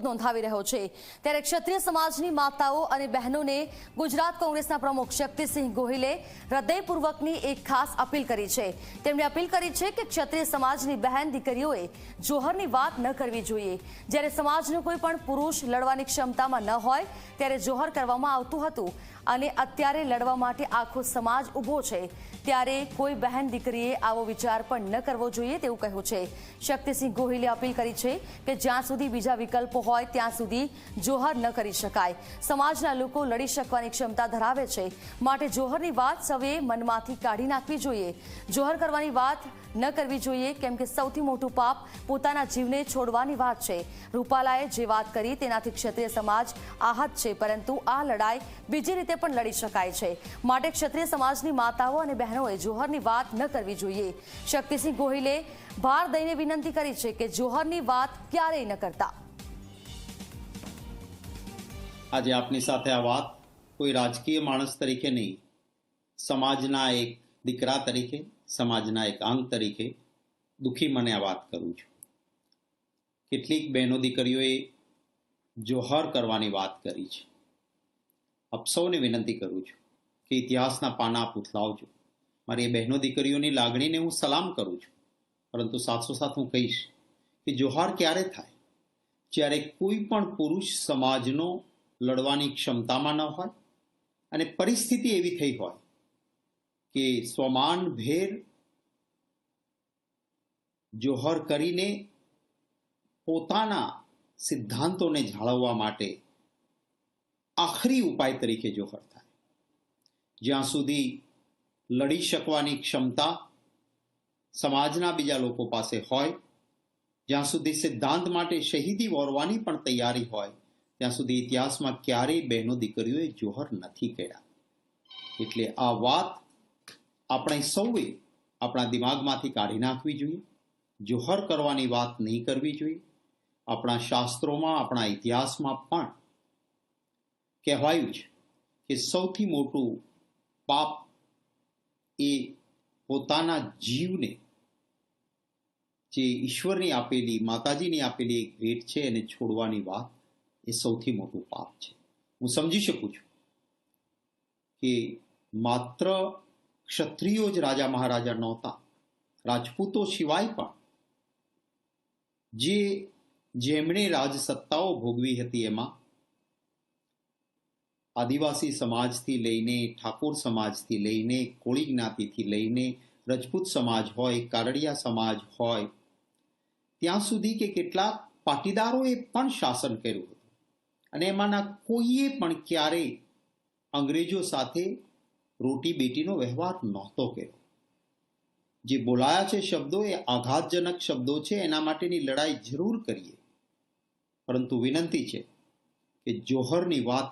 વિરોધ નોંધાવી રહ્યો છે. ત્યારે ક્ષત્રિય સમાજની માતાઓ અને બહેનોને ગુજરાત કોંગ્રેસના પ્રમુખ શક્તિસિંહ ગોહિલે હૃદયપૂર્વકની એક ખાસ અપીલ કરી છે. તેમણે અપીલ કરી છે કે ક્ષત્રિય સમાજની બહેન દીકરીઓએ જોહરની વાત ન કરવી જોઈએ. જ્યારે સમાજનો કોઈ પણ પુરુષ લડવાની ક્ષમતામાં ન હોય, ત્યારે જોહર કરવામાં આવતું હતું અને અત્યારે લડવા માટે આખો સમાજ ઊભો છે. ત્યારે કોઈ બહેન દીકરીએ આવો વિચાર પણ ન કરવો જોઈએ તેવું કહ્યું છે. શક્તિસિંહ ગોહિલે અપીલ કરી છે કે જ્યાં સુધી બીજા વિકલ્પો હોય ત્યાં સુધી જોહર ન કરી શકાય. સમાજના લોકો લડી શકવાની ક્ષમતા ધરાવે છે. માટે જોહરની વાત સૌએ મનમાંથી કાઢી નાખવી જોઈએ. જોહર કરવાની વાત ન કરવી જોઈએ કેમ કે સૌથી મોટું પાપ પોતાના જીવને છોડવાની વાત છે. રૂપાલાએ જે વાત કરી તેનાથી ક્ષત્રિય સમાજ આહત છે, પરંતુ આ લડાઈ બીજી રીતે પણ લડી શકાય છે. માટે ક્ષત્રિય સમાજની માતાઓ અને બહેનોએ જોહરની વાત ન કરવી જોઈએ. શક્તિસિંહ ગોહિલે ભાર દઈને વિનંતી કરી છે કે જોહરની વાત ક્યારેય ન કરતા. આજે આપની સાથે આ વાત કોઈ રાજકીય માણસ તરીકે નહીં. સમાજના એક દીકરા તરીકે, સમાજના એક અંગ તરીકે દુઃખી મને આ વાત કરું છું. કેટલીક બહેનો દીકરીઓએ જોહર કરવાની વાત કરી છે. આપ સૌને વિનંતી કરું છું કે ઇતિહાસના પાના આપ ઉથલાવજો. મારી એ બહેનો દીકરીઓની લાગણીને હું સલામ કરું છું. પરંતુ સાથોસાથ હું કહીશ કે જોહાર ક્યારે થાય? જ્યારે કોઈ પણ પુરુષ સમાજનો લડવાની ક્ષમતામાં ન હોય અને પરિસ્થિતિ એવી થઈ હોય કે સ્વમાન ભેર જોહર કરીને પોતાના સિદ્ધાંતોને જાળવવા માટે આખરી ઉપાય તરીકે જોહર થાય. જ્યાં સુધી લડી શકવાની ક્ષમતા સમાજના બીજા લોકો પાસે હોય, જ્યાં સુધી સિદ્ધાંત માટે શહીદી વોરવાની પણ તૈયારી હોય ત્યાં સુધી ઇતિહાસમાં ક્યારેય બહેનો દીકરીઓએ જોહર નથી કર્યા. એટલે આ વાત આપણે સૌએ આપણા દિમાગમાંથી કાઢી નાખવી જોઈએ. જોહર કરવાની વાત નહીં કરવી જોઈએ. આપણા શાસ્ત્રોમાં, આપણા ઇતિહાસમાં પણ કહેવાયું છે કે સૌથી મોટું પાપ એ પોતાના જીવને જે ઈશ્વરની આપેલી, માતાજીની આપેલી એક ભેટ છે એને છોડવાની વાત એ સૌથી મોટું પાપ છે. હું સમજી શકું છું કે માત્ર ક્ષત્રિયો જ રાજા મહારાજા નહોતા. રાજપૂતો સિવાય પણ જે જેમણે રાજસત્તાઓ ભોગવી હતી એમાં આદિવાસી સમાજથી લઈને, ઠાકોર સમાજથી લઈને, કોળી જ્ઞાતિથી લઈને, રજપૂત સમાજ હોય, કારડિયા સમાજ હોય, ત્યાં સુધી કે કેટલાક પાટીદારોએ પણ શાસન કર્યું હતું. અને એમાંના કોઈએ પણ ક્યારેય અંગ્રેજો સાથે રોટી બેટીનો વ્યવહાર નહોતો કર્યો. જે બોલાયા છે શબ્દો એ આઘાતજનક શબ્દો છે, એના માટેની લડાઈ જરૂર કરીએ. પરંતુ વિનંતી છે કે જોહરની વાત